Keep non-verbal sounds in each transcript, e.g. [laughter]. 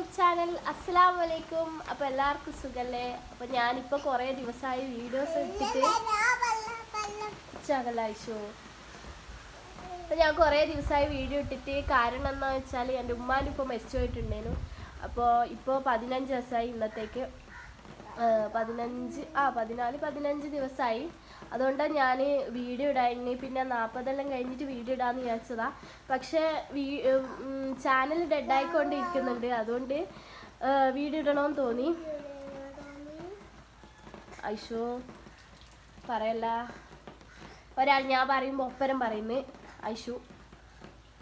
YouTube channel അസ്സലാം വലൈക്കും അപ്പോൾ എല്ലാവർക്കും സുഖല്ലേ? അപ്പോൾ ഞാനിപ്പോൾ കുറേ ദിവസമായി വീഡിയോസ് ഇട്ടിട്ട് അപ്പോൾ ഞാൻ കുറേ ദിവസമായി വീഡിയോ ഇട്ടിട്ട് കാരണം എന്താ വെച്ചാൽ എന്റെ മരിച്ചു പോയിട്ടുണ്ടേനു അപ്പോൾ ഇപ്പോൾ പതിനഞ്ച് ദിവസമായി ഇന്നത്തേക്ക് പതിനഞ്ച് ആ പതിനാല് പതിനഞ്ച് ദിവസമായി അതുകൊണ്ടാണ് ഞാൻ വീഡിയോ ഇടാനി പിന്നെ നാൽപ്പതെല്ലാം കഴിഞ്ഞിട്ട് വീഡിയോ ഇടാന്ന് വിചാരിച്ചതാ. പക്ഷേ വീ ചാനൽ ഡെഡായിക്കൊണ്ടിരിക്കുന്നുണ്ട് അതുകൊണ്ട് വീഡിയോ ഇടണമെന്ന് തോന്നി. ഐഷോ പറയല്ല. ഒരാൾ ഞാൻ പറയുമ്പോൾ ഒപ്പരം പറയുന്നു. ഐഷു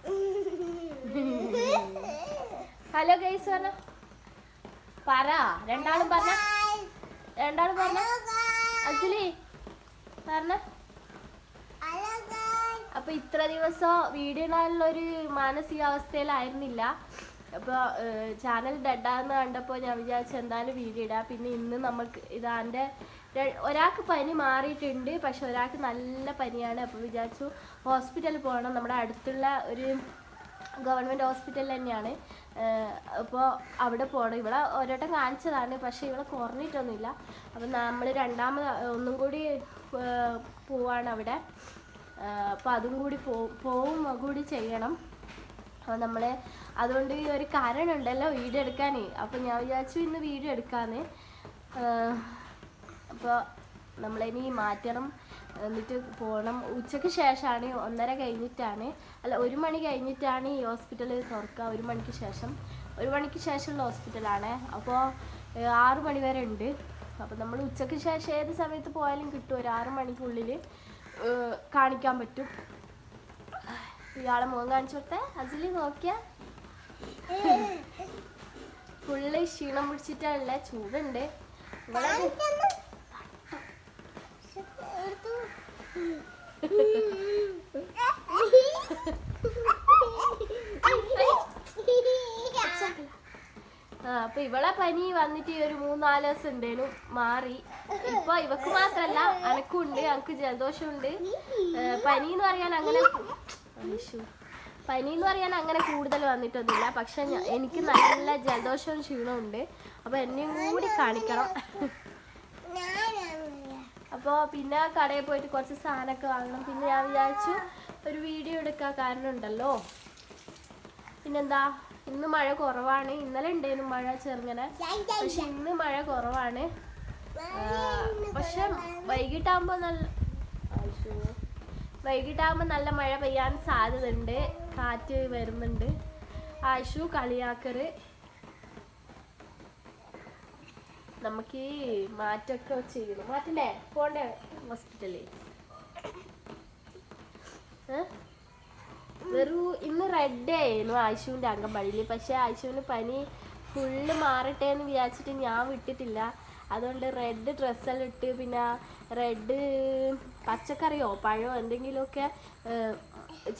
[laughs] ഹലോ ഗൈസ് പറഞ്ഞ. പറ. രണ്ടാളും പറഞ്ഞ രണ്ടാളും പറഞ്ഞ. അഖിലേ പറഞ്ഞ. അപ്പൊ ഇത്ര ദിവസം വീഡിയോ ഇടാനുള്ള ഒരു മാനസികാവസ്ഥയിലായിരുന്നില്ല. അപ്പോൾ ചാനൽ ഡെഡാന്ന് കണ്ടപ്പോൾ ഞാൻ വിചാരിച്ചു എന്തായാലും വീഡിയോ ഇടാം. പിന്നെ ഇന്ന് നമുക്ക് ഇതാന്റെ ഒരാൾക്ക് പനി മാറിയിട്ടുണ്ട്. പക്ഷെ ഒരാൾക്ക് നല്ല പനിയാണ്. അപ്പോൾ വിചാരിച്ചു ഹോസ്പിറ്റലിൽ പോകണം നമ്മുടെ അടുത്തുള്ള ഒരു ഗവൺമെന്റ് ഹോസ്പിറ്റൽ തന്നെയാണ്. അപ്പോൾ അവിടെ പോകണം ഇവിടെ ഒരോട്ടം കാണിച്ചതാണ് പക്ഷേ ഇവിടെ കുറഞ്ഞിട്ടൊന്നുമില്ല. അപ്പം നമ്മൾ രണ്ടാമത് ഒന്നും കൂടി പോവാണ് അവിടെ. അപ്പോൾ അതും കൂടി പോവും കൂടി ചെയ്യണം. അപ്പോൾ നമ്മൾ അതുകൊണ്ട് ഈ ഒരു കാരണം ഉണ്ടല്ലോ വീഡിയോ എടുക്കാനേ അപ്പോൾ ഞാൻ വിചാരിച്ചു ഇന്ന് വീഡിയോ എടുക്കാമെന്ന് അപ്പോൾ നമ്മളിനി മാറ്റണം. എന്നിട്ട് പോകണം ഉച്ചയ്ക്ക് ശേഷമാണ് ഒന്നര കഴിഞ്ഞിട്ടാണ്. അല്ല ഒരു മണി കഴിഞ്ഞിട്ടാണ് ഈ ഹോസ്പിറ്റൽ തുറക്കുക ഒരു മണിക്ക് ശേഷം. ഒരു മണിക്ക് ശേഷമുള്ള ഹോസ്പിറ്റലാണ്. അപ്പോൾ ആറു മണി വരെ ഉണ്ട്. അപ്പോൾ നമ്മൾ ഉച്ചയ്ക്ക് ശേഷം ഏത് സമയത്ത് പോയാലും കിട്ടും. ഒരു ആറ് മണിക്കുള്ളിൽ കാണിക്കാൻ പറ്റും. ഇയാളെ മുഖം കാണിച്ചു കൊടുത്തേ. അതിൽ നോക്കിയാ. [laughs] ഫുള്ള് ക്ഷീണം പിടിച്ചിട്ടുള്ള ചൂടുണ്ട്. ഇവിടെ അപ്പൊ ഇവളെ പനി വന്നിട്ട് ഈ ഒരു മൂന്നാൽ ദിവസം ഉണ്ടേനു മാറി. ഇപ്പൊ ഇവക്ക് മാത്രല്ല അനക്കുണ്ട് അനക്ക് ജലദോഷമുണ്ട്. പനി എന്ന് പറയാൻ അങ്ങനെ. പനി എന്ന് പറയാൻ അങ്ങനെ കൂടുതൽ വന്നിട്ടൊന്നുമില്ല. പക്ഷെ എനിക്ക് നല്ല ജലദോഷവും ക്ഷീണവും ഉണ്ട്. അപ്പൊ എന്നെയും കൂടി കാണിക്കണം. അപ്പോൾ പിന്നെ കടയിൽ പോയിട്ട് കുറച്ച് സാധനമൊക്കെ വാങ്ങണം. പിന്നെ ഞാൻ വിചാരിച്ചു ഒരു വീഡിയോ എടുക്കാൻ കാരണം ഉണ്ടല്ലോ. പിന്നെന്താ? ഇന്ന് മഴ കുറവാണ്. ഇന്നലെ ഉണ്ടായിരുന്നു മഴ ചെറുങ്ങനെ. പക്ഷെ ഇന്ന് മഴ കുറവാണ്. പക്ഷെ വൈകിട്ടാകുമ്പോൾ നല്ല. വൈകിട്ടാകുമ്പോൾ നല്ല മഴ പെയ്യാൻ സാധ്യതയുണ്ട്. കാറ്റ് വരുന്നുണ്ട്. ആശു കളിയാക്കറ് നമുക്ക് ഈ മാറ്റമൊക്കെ ചെയ്യണം മാറ്റണ്ടേ പോണ്ടേ ഹോസ്പിറ്റലിൽ? വെറു ഇന്ന് റെഡ് ആയിരുന്നു ആയിഷുവിന്റെ അംഗൻവാടിയിൽ. പക്ഷേ ആയിഷുവിന് പനി ഫുള്ള് മാറട്ടെ എന്ന് വിചാരിച്ചിട്ട് ഞാൻ വിട്ടിട്ടില്ല. അതുകൊണ്ട് റെഡ് ഡ്രസ്സെല്ലാം ഇട്ട് പിന്നെ റെഡ് പച്ചക്കറിയോ പഴമോ എന്തെങ്കിലുമൊക്കെ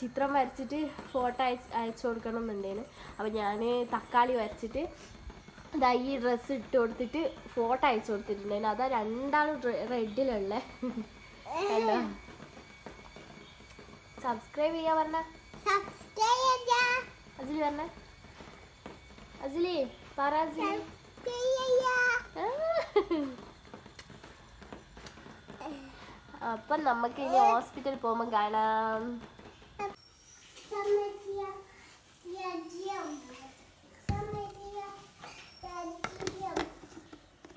ചിത്രം വരച്ചിട്ട് ഫോട്ടോ അയച്ച് അയച്ചു കൊടുക്കണം എന്നുണ്ടേന് അപ്പോൾ ഞാൻ തക്കാളി വരച്ചിട്ട് ഇതാ ഈ ഡ്രസ്സ് ഇട്ട് കൊടുത്തിട്ട് ഫോട്ടോ അയച്ചു കൊടുത്തിട്ടുണ്ടായിരുന്നു അതാ രണ്ടാളും റെഡിലുള്ള കണ്ടോ സബ്സ്ക്രൈബ് ചെയ്യാ പറഞ്ഞ. അസിലി പറഞ്ഞ. പറ അജിലി. അപ്പൊ നമുക്ക് ഇനി ഹോസ്പിറ്റലിൽ പോകുമ്പോ കാണാം.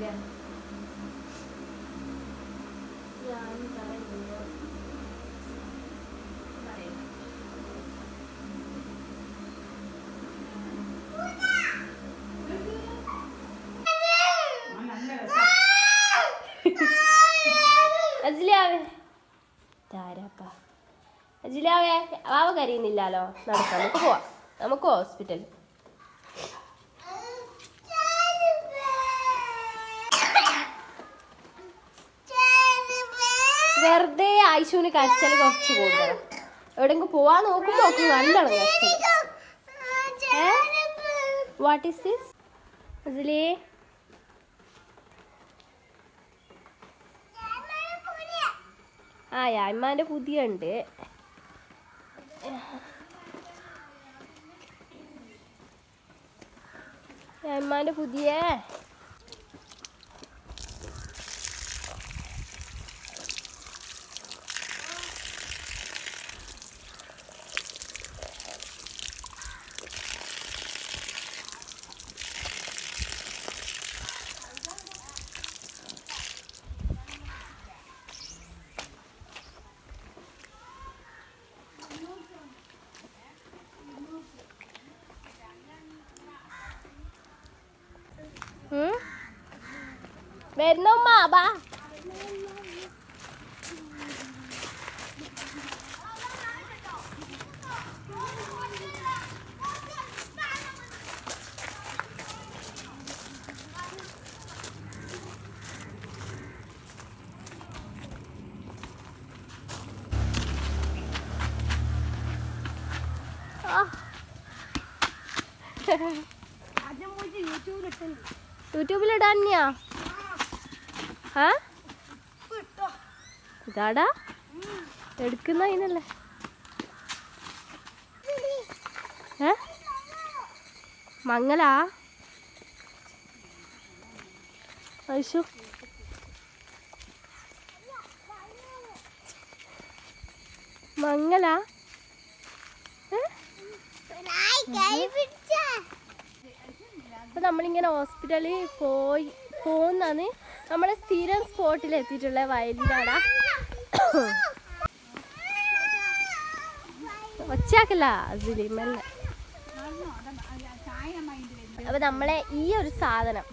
പറയില്ല ഞാൻ പറയില്ല അജിലാവേ. വാവ കരയുന്നില്ലാലോ നടക്കാം നമുക്ക് പോവാം. നമുക്ക് ഹോസ്പിറ്റലിൽ വെറുതെ ആയിഷുവിന് കരച്ചൽ കുറച്ച് കൂടുതൽ എവിടെങ്കിലും പോവാൻ നോക്കും നോക്കും നല്ലതാണ് കരച്ചൽ വാട്ട് ഇസ് ദിസ് അതിലേ ആ യായ്മാന്റെ പുതിയ ഉണ്ട് യായ്മാന്റെ പുതിയ. വരുന്നുമ്മ ബാ ആ. യൂട്യൂബിലിടാൻ തന്നെയാ? ഇതാടാ. എടുക്കുന്ന അതിനല്ലേ? ഏ? മംഗലാ? ഐശു. മംഗലാ? അപ്പൊ നമ്മളിങ്ങനെ ഹോസ്പിറ്റലിൽ പോയി പോകുന്നാണ് നമ്മളെ സ്ഥിരം സ്പോട്ടിൽ എത്തിയിട്ടുള്ള വയലിനാണ് ഒച്ചയാക്കല്ല ഒച്ചാക്കല്ല അതിലിമല്ല അപ്പൊ നമ്മളെ ഈ ഒരു സാധനം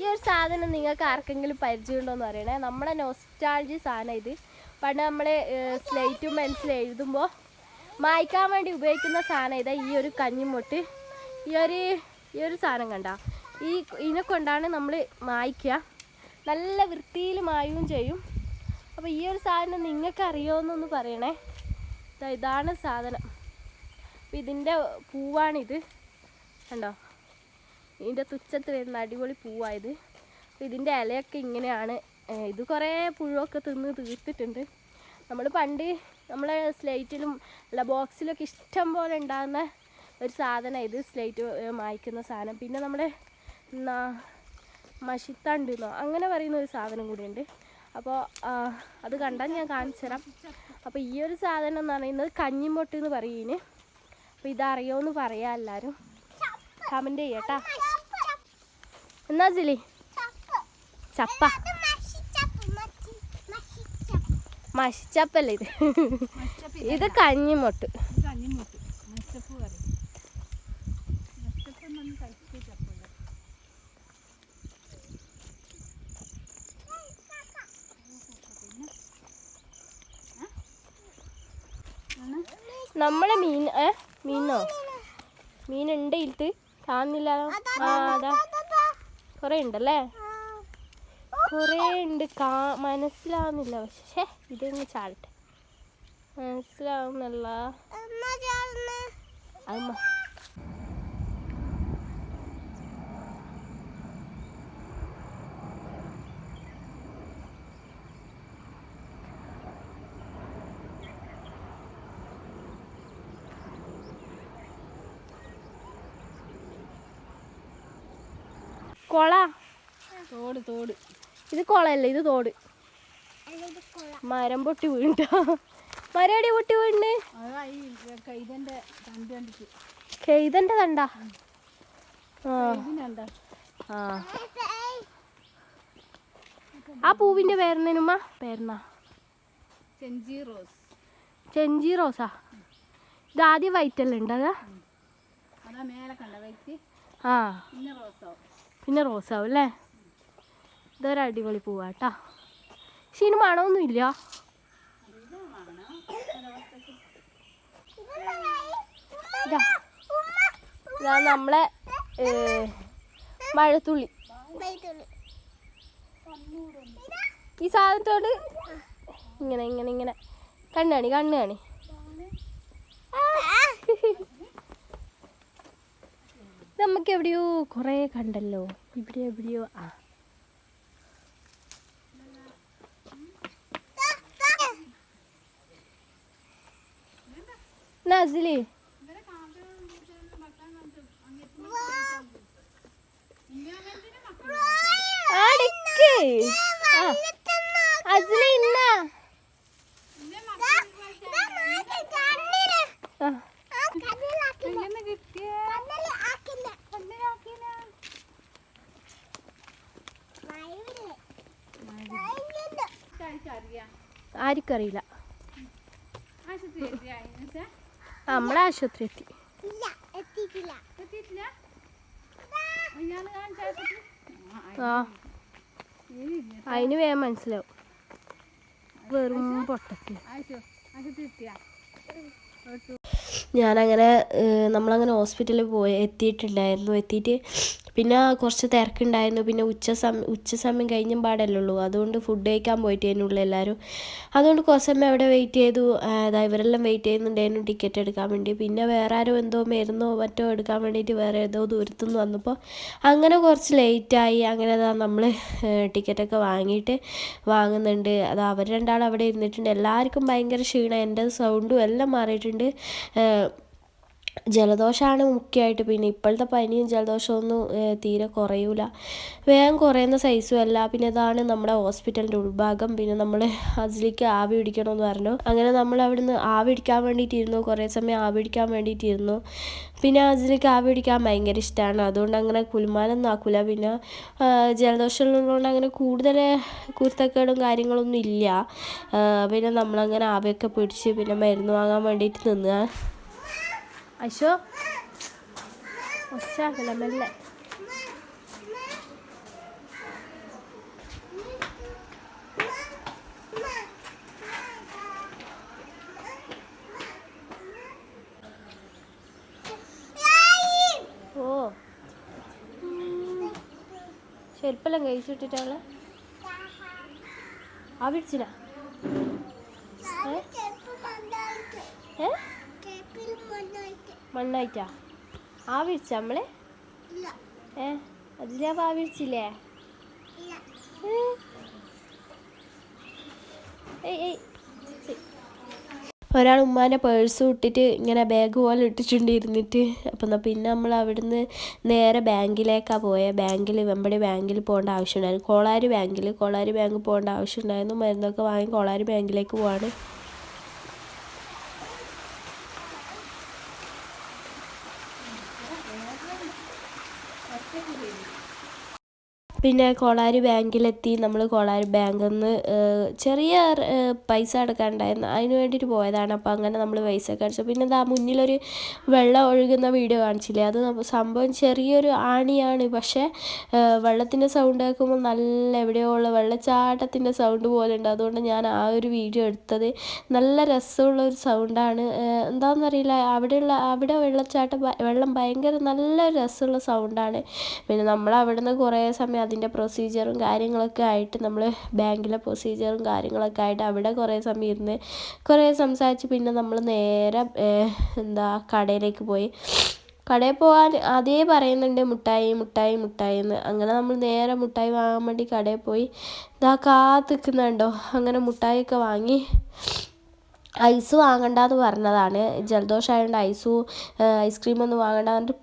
ഈ ഒരു സാധനം നിങ്ങൾക്ക് ആർക്കെങ്കിലും പരിചയമുണ്ടോ എന്ന് പറയണേ നമ്മളെ നോസ്റ്റാൾജി സാധനം ഇത്. പണ്ട് നമ്മൾ സ്ലേറ്റും പെൻസിലും എഴുതുമ്പോൾ മായ്ക്കാൻ വേണ്ടി ഉപയോഗിക്കുന്ന സാധനം ഇതാ ഈ ഒരു കഞ്ഞിമുട്ട്. ഈ ഒരു ഈ ഒരു സാധനം കണ്ട. ഈ ഇതിനെ കൊണ്ടാണ് നമ്മൾ മായ്ക്കുക നല്ല വൃത്തിയിൽ മായുകയും ചെയ്യും. അപ്പോൾ ഈ ഒരു സാധനം നിങ്ങൾക്ക് അറിയുമോയെന്നൊന്ന് പറയണേ ഇതാണ് സാധനം. അപ്പം ഇതിന്റെ പൂവാണിത്. കണ്ടോ? ഇതിന്റെ തുച്ഛത്ത് വരുന്ന അടിപൊളി പൂവായത്. അപ്പോൾ ഇതിന്റെ ഇലയൊക്കെ ഇങ്ങനെയാണ്. ഇത് കുറേ പുഴുവൊക്കെ തിന്ന് തീർത്തിട്ടുണ്ട്. നമ്മൾ പണ്ട് നമ്മളെ സ്ലേറ്റിലും അല്ല ബോക്സിലൊക്കെ ഇഷ്ടം പോലെ ഉണ്ടാകുന്ന ഒരു സാധനം ഇത് സ്ലേറ്റ് മായ്ക്കുന്ന സാധനം. പിന്നെ നമ്മുടെ മഷിത്തണ്ടെന്നോ? അങ്ങനെ പറയുന്ന ഒരു സാധനം കൂടിയുണ്ട്. അപ്പോൾ അത് കണ്ടാൽ ഞാൻ കാണിച്ചു തരാം അപ്പോൾ ഈ ഒരു സാധനം എന്ന് പറയുന്നത് കഞ്ഞിമൊട്ട് എന്ന് പറയുന്നതിന് അപ്പോൾ ഇതറിയോ എന്ന് പറയാം എല്ലാവരും കമന്റ് ചെയ്യട്ടാ എന്നാ ജിലി ചപ്പ. മഷിച്ചപ്പല്ലേ ഇത്? ഇത് കഞ്ഞിമുട്ട് മച്ചപ്പ് കറി മച്ചപ്പ് നമ്മൾ കഴിച്ചു ചപ്പുണ്ട് നമ്മളെ മീൻ ഏ മീനോ മീനുണ്ട് കാണുന്നില്ലാതോ കാണുന്നില്ലല്ലോ? ആ അതാ കുറേ ഉണ്ടല്ലേ? കുറേ ഉണ്ട്. കാ മനസ്സിലാവുന്നില്ല. പക്ഷേ ഇതൊന്ന് ചാടട്ടെ. മനസ്സിലാവുന്നല്ല. അത് കൊള. തോട് തോട്. ഇത് കൊളയല്ല ഇത് തോട്. മരം പൊട്ടി വീണ്ടോ മരടി പൊട്ടി വീണ്. അതാ കെയ്തന്റെ തണ്ട ആ. ഇതിനുണ്ട ആ. ആ പൂവിന്റെ പേരെന്നുമ്മ പേരെന്നാ? ചെഞ്ചി റോസ്. ചെഞ്ചി റോസാ? ഇത് ആദ്യം വൈറ്റല്ലേ ഉണ്ട് അതാ അതാ മേലെ കണ്ട വൈറ്റ്. ആ. പിന്നെ റോസോ പിന്നെ റോസാവും അല്ലേ ഇതൊരു അടിപൊളി പൂവാട്ടാ. പക്ഷെ ഇതിന് മണമൊന്നുമില്ല. ഇതാ. നമ്മളെ മഴത്തുള്ളി. ഈ സാധനത്തോട് ഇങ്ങനെ ഇങ്ങനെ ഇങ്ങനെ. കണ്ണാണി കണ്ണാണി നമുക്ക് എവിടെയോ കുറേ കണ്ടല്ലോ. ഇവിടെ എവിടെയോ ആ. നസിലി ആ ആർക്കറിയില്ല. നമ്മളെ ആശുപത്രി എത്തി. അതിന് വേഗം മനസ്സിലാവും. വെറും പൊട്ടത്തി ഞാനങ്ങനെ നമ്മളങ്ങനെ ഹോസ്പിറ്റലിൽ പോയി എത്തിയിട്ടുണ്ടായിരുന്നു. എത്തിയിട്ട് പിന്നെ കുറച്ച് തിരക്കുണ്ടായിരുന്നു. പിന്നെ ഉച്ച സമയം ഉച്ച സമയം കഴിഞ്ഞും പാടല്ലുള്ളൂ അതുകൊണ്ട് ഫുഡ് കഴിക്കാൻ പോയിട്ട് തന്നെയുള്ളൂ എല്ലാവരും. അതുകൊണ്ട് കുറച്ച് സമയം അവിടെ വെയിറ്റ് ചെയ്തു. ഇവരെല്ലാം വെയിറ്റ് ചെയ്യുന്നുണ്ടായിരുന്നു ടിക്കറ്റ് എടുക്കാൻ വേണ്ടി. പിന്നെ വേറെ ആരും എന്തോ മരുന്നോ മറ്റോ എടുക്കാൻ വേണ്ടിയിട്ട് വേറെ ഏതോ ദൂരത്തുനിന്ന് വന്നപ്പോൾ അങ്ങനെ കുറച്ച് ലേറ്റായി അങ്ങനെ അതാ നമ്മൾ ടിക്കറ്റൊക്കെ വാങ്ങിയിട്ട് വാങ്ങുന്നുണ്ട്. അത് അവർ രണ്ടാളും അവിടെ ഇരുന്നിട്ടുണ്ട്. എല്ലാവർക്കും ഭയങ്കര ക്ഷീണം. എന്റെ സൗണ്ടും എല്ലാം മാറിയിട്ടുണ്ട്. ജലദോഷമാണ് മുഖ്യമായിട്ട് പിന്നെ ഇപ്പോഴത്തെ പനിയും ജലദോഷമൊന്നും തീരെ കുറയൂല. വേഗം കുറയുന്ന സൈസും അല്ല. പിന്നെ ഇതാണ് നമ്മുടെ ഹോസ്പിറ്റലിന്റെ ഉൾഭാഗം. പിന്നെ നമ്മൾ അതിലേക്ക് ആവി പിടിക്കണമെന്ന് പറഞ്ഞു. അങ്ങനെ നമ്മൾ അവിടുന്ന് ആവി പിടിക്കാൻ വേണ്ടിയിട്ടിരുന്നു. കുറേ സമയം ആവി പിടിക്കാൻ വേണ്ടിയിട്ടിരുന്നു. പിന്നെ അതിലേക്ക് ആവി പിടിക്കാൻ ഭയങ്കര ഇഷ്ടമാണ് അതുകൊണ്ട് അങ്ങനെ കുലുമാലൊന്നും ആക്കില്ല പിന്നെ ജലദോഷമുള്ളതുകൊണ്ട് അങ്ങനെ കൂടുതൽ കുരുത്തക്കേടും കാര്യങ്ങളൊന്നും ഇല്ല. പിന്നെ നമ്മളങ്ങനെ ആവിയൊക്കെ പിടിച്ച് പിന്നെ മരുന്ന് വാങ്ങാൻ വേണ്ടിയിട്ട് നിന്നുക അശോ. ഒച്ചാക്കല മെല്ലെ. ഓ. ചെരുപ്പെല്ലാം കഴിച്ചിട്ടിട്ടാളെ ആ പിടിച്ചില്ല ഏ? ഏ? മണ്ണായിട്ടാ? ആ വിളിച്ച നമ്മളെ ഏ അതിലാ ആ വിളിച്ചില്ലേ ഏ? ഏയ് ഏയ്. ഒരാൾ ഉമ്മാന്റെ പേഴ്സ് ഇട്ടിട്ട് ഇങ്ങനെ ബാഗ് പോലെ ഇട്ടിട്ടുണ്ടിരുന്നിട്ട് അപ്പം എന്നാൽ പിന്നെ നമ്മൾ അവിടുന്ന് നേരെ ബാങ്കിലേക്കാണ് പോയത് ബാങ്കിൽ വെമ്പടി ബാങ്കിൽ പോകേണ്ട ആവശ്യമുണ്ടായിരുന്നു കോളാരി ബാങ്കിൽ കോളാരി ബാങ്ക് പോകേണ്ട ആവശ്യമുണ്ടായിരുന്നു മരുന്നൊക്കെ വാങ്ങി കോളാരി ബാങ്കിലേക്ക് പോവാണ്. പിന്നെ കോളാരി ബാങ്കിലെത്തി. നമ്മൾ കോളാരി ബാങ്കിൽ നിന്ന് ചെറിയ പൈസ അടക്കാനുണ്ടായിരുന്നു അതിന് വേണ്ടിയിട്ട് പോയതാണ്. അപ്പോൾ അങ്ങനെ നമ്മൾ പൈസ ഒക്കെ അടിച്ചു. പിന്നെ ഇതാ മുന്നിലൊരു വെള്ളം ഒഴുകുന്ന വീഡിയോ കാണിച്ചില്ലേ? അത് സംഭവം ചെറിയൊരു ആണിയാണ്. പക്ഷേ വെള്ളത്തിന്റെ സൗണ്ട് കേൾക്കുമ്പോൾ നല്ല എവിടെയോ ഉള്ള വെള്ളച്ചാട്ടത്തിന്റെ സൗണ്ട് പോലെ ഉണ്ട്. അതുകൊണ്ട് ഞാൻ ആ ഒരു വീഡിയോ എടുത്തത് നല്ല രസമുള്ള ഒരു സൗണ്ടാണ് എന്താണെന്നറിയില്ല അവിടെയുള്ള അവിടെ വെള്ളച്ചാട്ടം വെള്ളം ഭയങ്കര നല്ല രസമുള്ള സൗണ്ടാണ് പിന്നെ നമ്മൾ അവിടെ നിന്ന് കുറേ സമയം അതിന്റെ പ്രൊസീജിയറും കാര്യങ്ങളൊക്കെ ആയിട്ട് നമ്മൾ ബാങ്കിലെ പ്രൊസീജിയറും കാര്യങ്ങളൊക്കെ ആയിട്ട് അവിടെ കുറേ സമയം ഇരുന്ന് കുറേ സംസാരിച്ച് പിന്നെ നമ്മൾ നേരെ എന്താ കടയിലേക്ക് പോയി. കടയിൽ പോകാൻ അതേ പറയുന്നുണ്ട് മുട്ടായി മുട്ടായി മുട്ടായി എന്ന്. അങ്ങനെ നമ്മൾ നേരെ മുട്ടായി വാങ്ങാൻ വേണ്ടി കടയിൽ പോയി. ഇതാ കാത്ത് നിൽക്കുന്നുണ്ടോ അങ്ങനെ മുട്ടായിയൊക്കെ വാങ്ങി. ഐസ് വാങ്ങണ്ടെന്ന് പറഞ്ഞതാണ്. ജലദോഷമായതുകൊണ്ട് ഐസും ഐസ്ക്രീമൊന്നും വാങ്ങണ്ട എന്നിട്ട്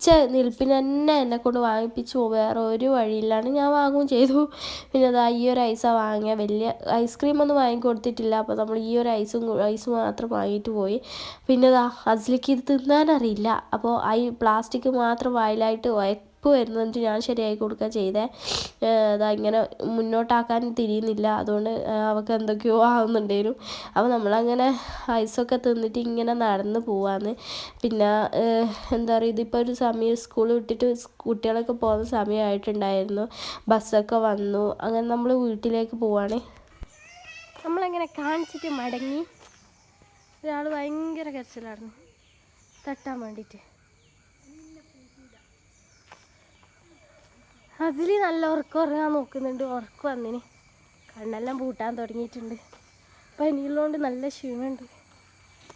പിടിച്ച നിൽപ്പിന് തന്നെ എന്നെ കൊണ്ട് വാങ്ങിപ്പിച്ചു വേറെ ഒരു വഴിയില്ലാണ്ട് ഞാൻ വാങ്ങുകയും ചെയ്തു. പിന്നെ അതാ ഈ ഒരു ഐസാണ് വാങ്ങിയ. വലിയ ഐസ്ക്രീം ഒന്നും കൊടുത്തിട്ടില്ല. അപ്പോൾ നമ്മൾ ഈ ഒരു ഐസും ഐസ് മാത്രം വാങ്ങിയിട്ട് പോയി. പിന്നെ അതാ അസിലേക്ക് ഇത് തിന്നാനറിയില്ല. അപ്പോൾ ഐ പ്ലാസ്റ്റിക് മാത്രം വായിലായിട്ട് ഉയപ്പ് എന്നിട്ട് ഞാൻ ശരിയാക്കി കൊടുക്കുക ചെയ്തേ. അതാ ഇങ്ങനെ മുന്നോട്ടാക്കാൻ തിരിയുന്നില്ല. അതുകൊണ്ട് അവൾക്ക് എന്തൊക്കെയോ ആവുന്നുണ്ടേനു. അപ്പോൾ നമ്മളങ്ങനെ ഐസൊക്കെ തിന്നിട്ട് ഇങ്ങനെ നടന്ന് പോവാന്ന്. പിന്നെ എന്താ പറയുക ഇതിപ്പോൾ ഒരു സമയം സ്കൂൾ വിട്ടിട്ട് കുട്ടികളൊക്കെ പോകുന്ന സമയമായിട്ടുണ്ടായിരുന്നു. ബസ്സൊക്കെ വന്നു. അങ്ങനെ നമ്മൾ വീട്ടിലേക്ക് പോവാണ്. നമ്മളങ്ങനെ കാണിച്ചിട്ട് മടങ്ങി. ഒരാൾ ഭയങ്കര കരച്ചിലായിരുന്നു. തട്ടാൻ വേണ്ടിയിട്ട് അതിൽ നല്ല ഉറക്കം ഉറങ്ങാൻ നോക്കുന്നുണ്ട്. ഉറക്കം വന്നിന്. കണ്ണെല്ലാം പൂട്ടാൻ തുടങ്ങിയിട്ടുണ്ട്. പനിയുള്ളതുകൊണ്ട് നല്ല ക്ഷീണമുണ്ട്.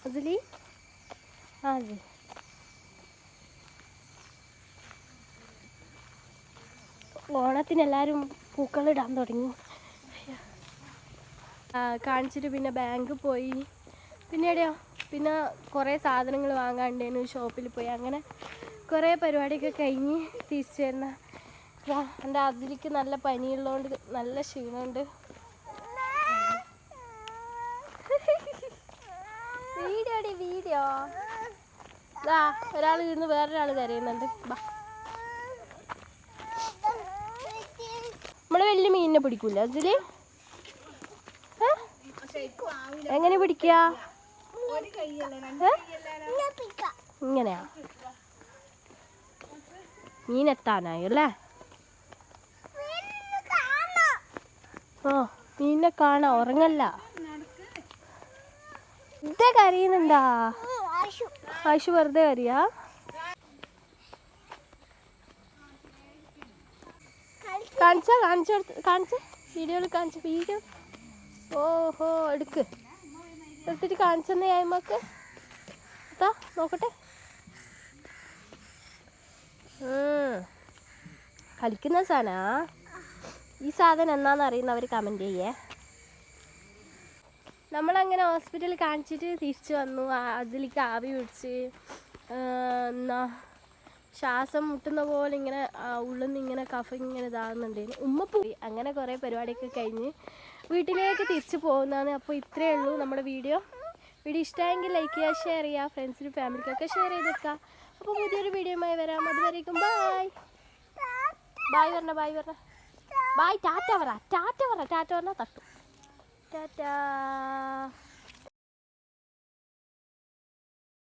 അതിൽ അതെ ഓണത്തിന് എല്ലാവരും പൂക്കളിടാൻ തുടങ്ങി. കാണിച്ചിട്ട് പിന്നെ ബാങ്ക് പോയി. പിന്നെ എവിടെയോ? പിന്നെ കുറേ സാധനങ്ങൾ വാങ്ങാണ്ടേനു ഷോപ്പിൽ പോയി. അങ്ങനെ കുറേ പരിപാടിയൊക്കെ കഴിഞ്ഞ് തിരിച്ചു വരുന്ന ദാ, എന്റെ അതിലേക്ക് നല്ല പനിയുള്ളതുകൊണ്ട് നല്ല ക്ഷീണമുണ്ട്. വീഡിയോ അടി വീഡിയോ. ദാ ഒരാൾ ഇരുന്ന് വേറൊരാൾ കരയുന്നുണ്ട്. നമ്മൾ വലിയ മീനിനെ പിടിക്കൂല അതിൽ? എങ്ങനെ പിടിക്കുക ഏ? ഇങ്ങനെയാ? മീനെത്താനായി അല്ലേ? ഓ മീനിനെ കാണാ ഉറങ്ങല്ല. ഇതേ കരയുന്നുണ്ടാ? ആശു വെറുതെ കറിയാ കാണിച്ച കാണിച്ച കാണിച്ച. വീഡിയോയിൽ കാണിച്ച വീഡിയോ. ഓഹോ എടുക്ക്. എടുത്തിട്ട് കാണിച്ചെന്നേ അയമ്മക്ക് എത്താ നോക്കട്ടെ. കളിക്കുന്ന സാധനാ? ഈ സാധനം എന്നാന്ന് അറിയുന്നവർ കമന്റ് ചെയ്യേ. നമ്മളങ്ങനെ ഹോസ്പിറ്റലിൽ കാണിച്ചിട്ട് തിരിച്ചു വന്നു. അതിലേക്ക് ആവി പിടിച്ച് എന്നാ ശ്വാസം മുട്ടുന്ന പോലെ ഇങ്ങനെ ഉള്ളിൽ നിന്ന് ഇങ്ങനെ കഫ ഇങ്ങനെ ഇതാകുന്നുണ്ട് ഉമ്മ പോയി. അങ്ങനെ കുറേ പരിപാടിയൊക്കെ കഴിഞ്ഞ് വീട്ടിലേക്ക് തിരിച്ചു പോകുന്നതാണ്. അപ്പോൾ ഇത്രയേ ഉള്ളൂ നമ്മുടെ വീഡിയോ. വീഡിയോ ഇഷ്ടമായെങ്കിൽ ലൈക്ക് ചെയ്യുക ഷെയർ ചെയ്യുക ഫ്രണ്ട്സിനും ഫാമിലിക്കൊക്കെ ഷെയർ ചെയ്തെടുക്കുക അപ്പോൾ പുതിയൊരു വീഡിയോയുമായി വരാം. അതുവരേക്കും ബായ് ബായ് പറഞ്ഞ ബായ് പറഞ്ഞ ബായ് ടാറ്റ പറ ടാറ്റ പറ ടാറ്റ പറഞ്ഞാൽ തട്ടും. ടാറ്റാ